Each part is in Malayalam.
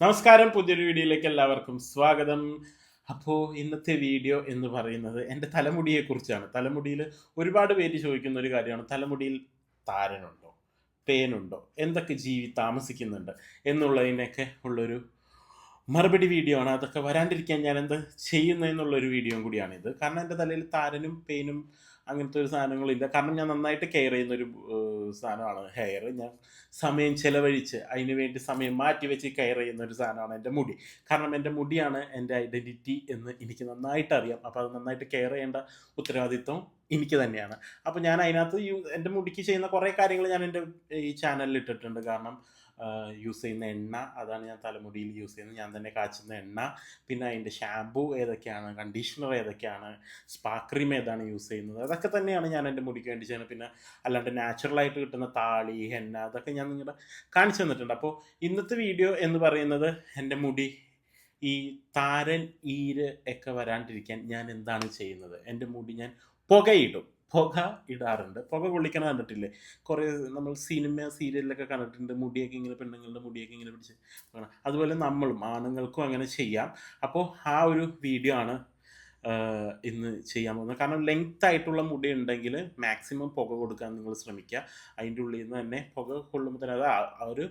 നമസ്കാരം പുതിയൊരു വീഡിയോയിലേക്ക് എല്ലാവർക്കും സ്വാഗതം. അപ്പോൾ ഇന്നത്തെ വീഡിയോ എന്ന് പറയുന്നത് എന്റെ തലമുടിയെക്കുറിച്ചാണ്. തലമുടിയിൽ ഒരുപാട് പേര് ചോദിക്കുന്ന ഒരു കാര്യമാണ്. തലമുടിയിൽ താരനുണ്ടോ? പേനുണ്ടോ? എന്തൊക്കെ ജീവി താമസിക്കുന്നുണ്ട്? എന്നുള്ളതിനൊക്കെ ഉള്ളൊരു മറുപടി വീഡിയോ ആണ്. അതൊക്കെ വരാണ്ടിരിക്കാൻ ഞാൻ എന്താ ചെയ്യുന്നതെന്നുള്ളൊരു വീഡിയോ ഇത് കാരണം എന്റെ തലയിൽ താരനും പെയിനും അങ്ങനത്തെ ഒരു സാധനങ്ങളില്ല. കാരണം ഞാൻ നന്നായിട്ട് കെയർ ചെയ്യുന്ന ഒരു സാധനമാണ് ഹെയർ. ഞാൻ സമയം ചിലവഴിച്ച് അതിന് വേണ്ടി സമയം മാറ്റി വെച്ച് കെയർ ചെയ്യുന്ന ഒരു സാധനമാണ് എന്റെ മുടി. കാരണം എന്റെ മുടിയാണ് എന്റെ ഐഡന്റിറ്റി എന്ന് എനിക്ക് നന്നായിട്ട് അറിയാം അപ്പോൾ അത് നന്നായിട്ട് കെയർ ചെയ്യേണ്ട ഉത്തരവാദിത്വം എനിക്ക് തന്നെയാണ്. അപ്പോൾ ഞാൻ അതിനകത്ത് എന്റെ മുടിക്ക് ചെയ്യുന്ന കുറേ കാര്യങ്ങൾ ഞാൻ എന്റെ ഈ ചാനലിൽ ഇട്ടിട്ടുണ്ട്. കാരണം യൂസ് ചെയ്യുന്ന എണ്ണ അതാണ് ഞാൻ തലമുടിയിൽ യൂസ് ചെയ്യുന്നത്. ഞാൻ തന്നെ കാച്ചുന്ന എണ്ണ പിന്നെ അതിന്റെ ഷാമ്പു ഏതൊക്കെയാണ് കണ്ടീഷണർ ഏതൊക്കെയാണ് സ്പാ ക്രീം ഏതാണ് യൂസ് ചെയ്യുന്നത്? അതൊക്കെ തന്നെയാണ് ഞാൻ എന്റെ മുടിക്ക് വേണ്ടി ചെയ്യുന്നത്. പിന്നെ അല്ലാണ്ട് നാച്ചുറലായിട്ട് കിട്ടുന്ന താളി ഹെന്ന അതൊക്കെ ഞാൻ നിങ്ങളുടെ കാണിച്ചു തന്നിട്ടുണ്ട്. അപ്പോൾ ഇന്നത്തെ വീഡിയോ എന്ന് പറയുന്നത് എന്റെ മുടി ഈ താരൻ ഈര് ഒക്കെ വരാണ്ടിരിക്കാൻ ഞാൻ എന്താണ് ചെയ്യുന്നത്? എന്റെ മുടി ഞാൻ പുകയിടും. പുക ഇടാറുണ്ട്. പുക കൊള്ളിക്കണ കണ്ടിട്ടില്ലേ? കുറേ നമ്മൾ സിനിമ സീരിയലിലൊക്കെ കണ്ടിട്ടുണ്ട്. മുടിയൊക്കെ ഇങ്ങനെ പെണ്ണുങ്ങളുടെ മുടിയൊക്കെ ഇങ്ങനെ പിടിച്ച് അതുപോലെ നമ്മളും ആണുങ്ങൾക്കും അങ്ങനെ ചെയ്യാം. അപ്പോൾ ആ ഒരു വീഡിയോ ആണ് ഇന്ന് ചെയ്യാൻ പോകുന്നത്. കാരണം ലെങ്ത് ആയിട്ടുള്ള മുടി ഉണ്ടെങ്കിൽ മാക്സിമം പുക കൊടുക്കാൻ നിങ്ങൾ ശ്രമിക്കുക. അതിന്റെ ഉള്ളിൽ നിന്ന് തന്നെ പുക കൊള്ളുമ്പോൾ തന്നെ അത് ഒരു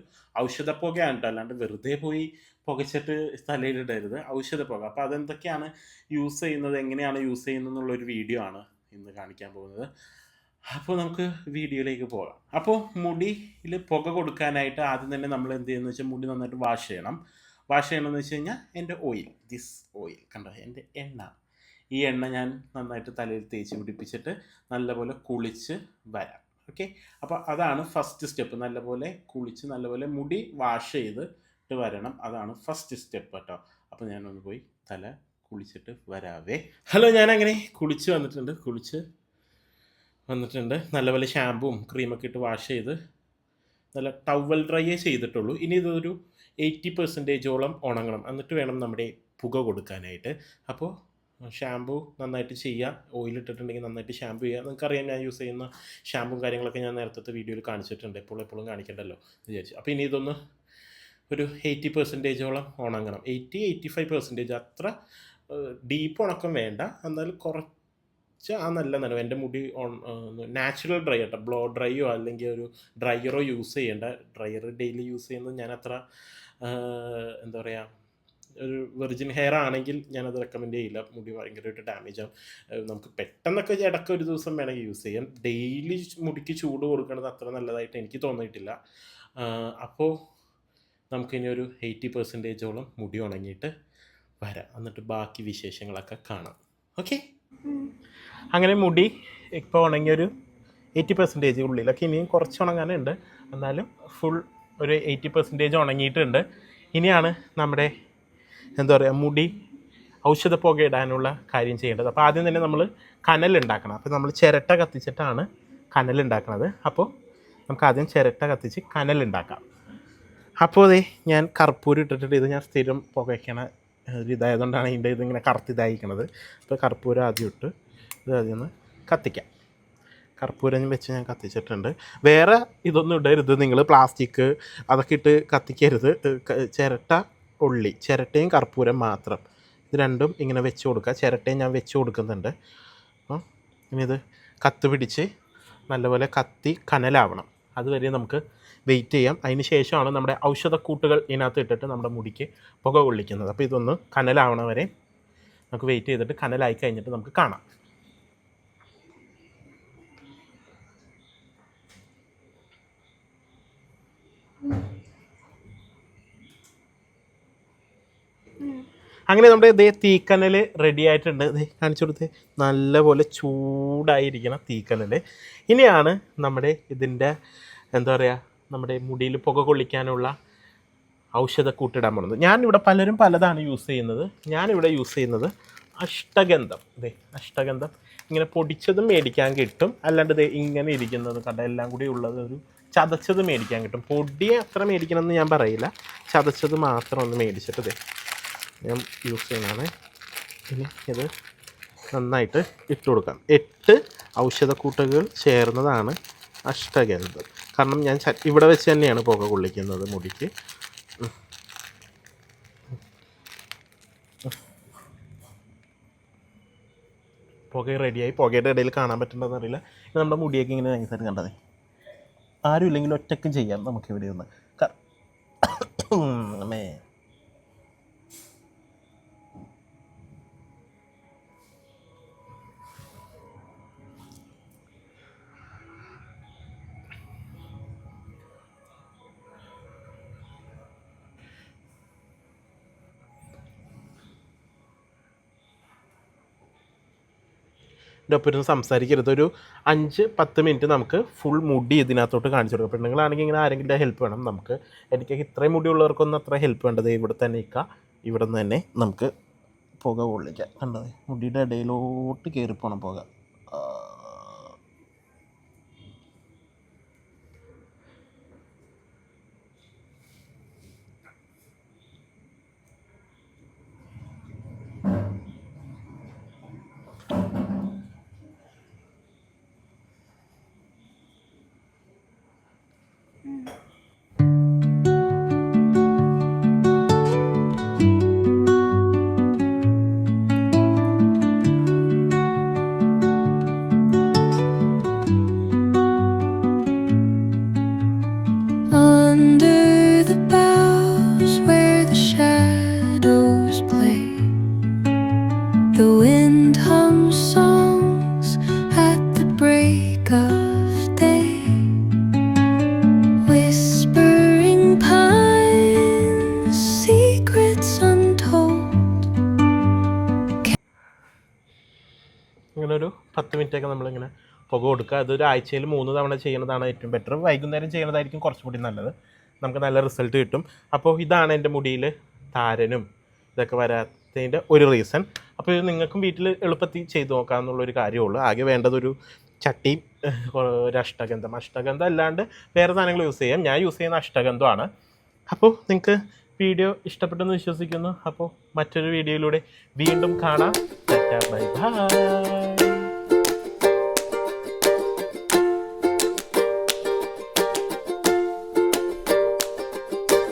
ഔഷധ പുകയാണ് കേട്ടോ. അല്ലാണ്ട് വെറുതെ പോയി പുകച്ചിട്ട് തലയിലിടരുത് ഔഷധ പുക. അപ്പോൾ അതെന്തൊക്കെയാണ് യൂസ് ചെയ്യുന്നത്? എങ്ങനെയാണ് യൂസ് ചെയ്യുന്നത്? എന്നുള്ളൊരു വീഡിയോ ആണ്. ഇന്ന് കാണിക്കാൻ പോകുന്നത്. അപ്പോൾ നമുക്ക് വീഡിയോയിലേക്ക് പോകാം. അപ്പോൾ മുടിയിൽ പുക കൊടുക്കാനായിട്ട് ആദ്യം തന്നെ നമ്മൾ എന്ത് ചെയ്യുന്നത് വെച്ചാൽ മുടി നന്നായിട്ട് വാഷ് ചെയ്യണം. വാഷ് ചെയ്യണമെന്ന് വെച്ച് കഴിഞ്ഞാൽ എന്റെ ഓയിൽ ദിസ് ഓയിൽ കണ്ടോ? എന്റെ എണ്ണ. ഈ എണ്ണ ഞാൻ നന്നായിട്ട് തലയിൽ തേച്ച് പിടിപ്പിച്ചിട്ട് നല്ലപോലെ കുളിച്ച് വരാം. ഓക്കെ അപ്പോൾ അതാണ് ഫസ്റ്റ് സ്റ്റെപ്പ് നല്ലപോലെ കുളിച്ച് നല്ലപോലെ മുടി വാഷ് ചെയ്തിട്ട് വരണം. അതാണ് ഫസ്റ്റ് സ്റ്റെപ്പ് കേട്ടോ. അപ്പോൾ ഞാനൊന്ന് പോയി തല കുളിച്ചിട്ട് വരാവേ. ഹലോ ഞാൻ അങ്ങനെ കുളിച്ച് വന്നിട്ടുണ്ട് കുളിച്ച് വന്നിട്ടുണ്ട്. നല്ലപോലെ ഷാമ്പും ക്രീമൊക്കെ ഇട്ട് വാഷ് ചെയ്ത് നല്ല ടവൽ ഡ്രൈയേ ചെയ്തിട്ടുള്ളൂ. ഇനി ഇതൊരു എയ്റ്റി പെർസെന്റേജോളം ഉണങ്ങണം. എന്നിട്ട് വേണം നമ്മുടെ പുക കൊടുക്കാനായിട്ട്. അപ്പോൾ ഷാമ്പു നന്നായിട്ട് ചെയ്യുക ഓയിൽ ഇട്ടിട്ടുണ്ടെങ്കിൽ നന്നായിട്ട് ഷാമ്പു ചെയ്യുക നിങ്ങൾക്കറിയാം ഞാൻ യൂസ് ചെയ്യുന്ന ഷാമ്പും കാര്യങ്ങളൊക്കെ ഞാൻ നേരത്തെ വീഡിയോയിൽ കാണിച്ചിട്ടുണ്ട്. എപ്പോഴും എപ്പോഴും കാണിക്കണ്ടല്ലോ വിചാരിച്ചു. അപ്പോൾ ഇനി ഇതൊന്ന് ഒരു എയ്റ്റി പെർസെന്റേജോളം ഉണങ്ങണം. എയ്റ്റി എയ്റ്റി ഫൈവ് പെർസെന്റേജ് അത്ര ഡീപ്പ് ഉണക്കം വേണ്ട. എന്നാലും കുറച്ച് ആ നല്ല നല്ല എന്റെ മുടി നാച്ചുറൽ ഡ്രൈ ആട്ടോ. ബ്ലോ ഡ്രൈയോ അല്ലെങ്കിൽ ഒരു ഡ്രയറോ യൂസ് ചെയ്യേണ്ട. ഡ്രയർ ഡെയിലി യൂസ് ചെയ്യുന്നത് ഞാൻ അത്ര എന്താ പറയുക ഒരു വെർജിൻ ഹെയർ ആണെങ്കിൽ ഞാനത് റെക്കമെൻഡ് ചെയ്യില്ല. മുടി ഭയങ്കരമായിട്ട് ഡാമേജ് ആവും. നമുക്ക് പെട്ടെന്നൊക്കെ ഇടയ്ക്ക് ഒരു ദിവസം വേണമെങ്കിൽ യൂസ് ചെയ്യാം. ഡെയിലി മുടിക്ക് ചൂട് കൊടുക്കുന്നത് അത്ര നല്ലതായിട്ട് എനിക്ക് തോന്നിയിട്ടില്ല. അപ്പോൾ നമുക്കിനി ഒരു എയ്റ്റി പെർസെന്റേജോളം മുടി ഉണങ്ങിയിട്ട് വരാം. എന്നിട്ട് ബാക്കി വിശേഷങ്ങളൊക്കെ കാണാം. ഓക്കെ അങ്ങനെ മുടി ഇപ്പോൾ ഉണങ്ങിയൊരു എയ്റ്റി പെർസെന്റേജ് ഉള്ളിലൊക്കെ ഇനിയും കുറച്ച് ഉണങ്ങാനുണ്ട്. എന്നാലും ഫുൾ ഒരു എയ്റ്റി പെർസെന്റേജ് ഉണങ്ങിയിട്ടുണ്ട്. ഇനിയാണ് നമ്മുടെ എന്താ പറയുക മുടി ഔഷധ പുക ഇടാനുള്ള കാര്യം ചെയ്യേണ്ടത്. അപ്പോൾ ആദ്യം തന്നെ നമ്മൾ കനൽ ഉണ്ടാക്കണം. അപ്പോൾ നമ്മൾ ചിരട്ട കത്തിച്ചിട്ടാണ് കനൽ ഉണ്ടാക്കുന്നത് അപ്പോൾ നമുക്ക് ആദ്യം ചിരട്ട കത്തിച്ച് കനൽ ഉണ്ടാക്കാം. അപ്പോൾ അതെ ഞാൻ കർപ്പൂരം ഇട്ടിട്ട് ഇത് ഞാൻ സ്ഥിരം പുകയ്ക്കണ ഒരു ഇതായതുകൊണ്ടാണ് ഇതിന്റെ ഇതിങ്ങനെ കറുത്ത് ഇതായിരിക്കണത്. അപ്പോൾ കർപ്പൂരം ആദ്യം ഇട്ട് ഇത് ആദ്യം ഒന്ന് കത്തിക്കാം. കർപ്പൂരം വെച്ച് ഞാൻ കത്തിച്ചിട്ടുണ്ട്. വേറെ ഇതൊന്നും ഇടരുത്. നിങ്ങൾ പ്ലാസ്റ്റിക് അതൊക്കെ ഇട്ട് കത്തിക്കരുത്. ചിരട്ട ഉള്ളി ചിരട്ടയും കർപ്പൂരം മാത്രം. ഇത് രണ്ടും ഇങ്ങനെ വെച്ച് കൊടുക്കുക. ചിരട്ടയും ഞാൻ വെച്ച് കൊടുക്കുന്നുണ്ട്. ഇനി ഇത് കത്ത് പിടിച്ച് നല്ലപോലെ കത്തി കനലാവണം. അതുവരെ നമുക്ക് വെയിറ്റ് ചെയ്യാം. അതിന് ശേഷമാണ് നമ്മുടെ ഔഷധക്കൂട്ടുകൾ ഇതിനകത്ത് ഇട്ടിട്ട് നമ്മുടെ മുടിക്ക് പുക കൊള്ളിക്കുന്നത്. അപ്പോൾ ഇതൊന്ന് കനലാവണ വരെ നമുക്ക് വെയിറ്റ് ചെയ്തിട്ട് കനലായി കഴിഞ്ഞിട്ട് നമുക്ക് കാണാം. അങ്ങനെ നമ്മുടെ ഇതേ തീക്കനൽ റെഡി ആയിട്ടുണ്ട്. കാണിച്ചു കൊടുത്തേ. നല്ലപോലെ ചൂടായിരിക്കണം തീക്കനൽ ഇനിയാണ് നമ്മുടെ ഇതിന്റെ എന്താ പറയുക നമ്മുടെ മുടിയിൽ പുക കൊള്ളിക്കാനുള്ള ഔഷധക്കൂട്ടിടാൻ പോകുന്നത്. ഞാനിവിടെ പലരും പലതാണ് യൂസ് ചെയ്യുന്നത്. ഞാനിവിടെ യൂസ് ചെയ്യുന്നത് അഷ്ടഗന്ധം. അതെ അഷ്ടഗന്ധം. ഇങ്ങനെ പൊടിച്ചതും മേടിക്കാൻ കിട്ടും. അല്ലാണ്ട് ദേ ഇങ്ങനെ ഇരിക്കുന്നത് കണ്ട എല്ലാം കൂടി ഉള്ളത് ഒരു ചതച്ചത് മേടിക്കാൻ കിട്ടും. പൊടിയെ അത്ര മേടിക്കണമെന്ന് ഞാൻ പറയില്ല. ചതച്ചത് മാത്രം ഒന്ന് മേടിച്ചിട്ട് ദേ ഞാൻ യൂസ് ചെയ്യുന്നതാണ്. ഇനി ഇത് നന്നായിട്ട് ഇട്ട് കൊടുക്കാം. എട്ട് ഔഷധക്കൂട്ടുകൾ ചേർന്നതാണ് അഷ്ടഗന്ധം കാരണം ഞാൻ ഇവിടെ വെച്ച് തന്നെയാണ് പുക കൊള്ളിക്കുന്നത് മുടിക്ക്. പുക റെഡിയായി പുകയുടെ ഇടയിൽ കാണാൻ പറ്റുന്നതെന്ന് അറിയില്ല. നമ്മുടെ മുടിയൊക്കെ ഇങ്ങനെ കണ്ടത്. ആരും ഇല്ലെങ്കിൽ ഒറ്റക്കും ചെയ്യാം നമുക്കിവിടെ ഒന്ന്. ഒപ്പം സംസാരിക്കരുത്. ഒരു അഞ്ച് പത്ത് മിനിറ്റ് നമുക്ക് ഫുൾ മുടി ഇതിനകത്തോട്ട് കാണിച്ചു കൊടുക്കും. പെണ്ണുങ്ങളാണെങ്കിൽ ഇങ്ങനെ ആരെങ്കിലും ഹെൽപ്പ് വേണം നമുക്ക്. എനിക്ക് ഇത്രയും മുടിയുള്ളവർക്കൊന്നും അത്ര ഹെൽപ്പ് വേണ്ടത് ഇവിടെ തന്നെ ഇക്ക. ഇവിടെ നിന്ന് തന്നെ നമുക്ക് പുക കൊള്ളിക്കാം കണ്ടത് മുടിയുടെ ഇടയിലോട്ട് കയറിപ്പോണം പുക. Play, the wind hums songs at the break of day. Whispering pines, secrets untold. ഇങ്ങനെ ഒരു പത്ത് മിനിറ്റൊക്കെ നമ്മളിങ്ങനെ പുക കൊടുക്കുക. അതൊരു ആഴ്ചയിൽ മൂന്ന് തവണ ചെയ്യുന്നതാണ് ഏറ്റവും ബെറ്റർ വൈകുന്നേരം ചെയ്യുന്നതായിരിക്കും കുറച്ചുകൂടി നല്ലത്. നമുക്ക് നല്ല റിസൾട്ട് കിട്ടും. അപ്പോൾ ഇതാണ് എന്റെ മുടിയിൽ താരനും. ഇതൊക്കെ വരാത്തതിന്റെ ഒരു റീസൺ. അപ്പോൾ ഇത് നിങ്ങൾക്കും വീട്ടിൽ എളുപ്പത്തിൽ ചെയ്തു നോക്കാമെന്നുള്ളൊരു കാര്യമുള്ളൂ. ആകെ വേണ്ടതൊരു ചട്ടിയും ഒരു അഷ്ടഗന്ധം. അഷ്ടഗന്ധം അല്ലാണ്ട് വേറെ സാധനങ്ങൾ യൂസ് ചെയ്യാം. ഞാൻ യൂസ് ചെയ്യുന്ന അഷ്ടഗന്ധമാണ്. അപ്പോൾ നിങ്ങൾക്ക് വീഡിയോ ഇഷ്ടപ്പെട്ടെന്ന് വിശ്വസിക്കുന്നു. അപ്പോൾ മറ്റൊരു വീഡിയോയിലൂടെ വീണ്ടും കാണാം. Bye bye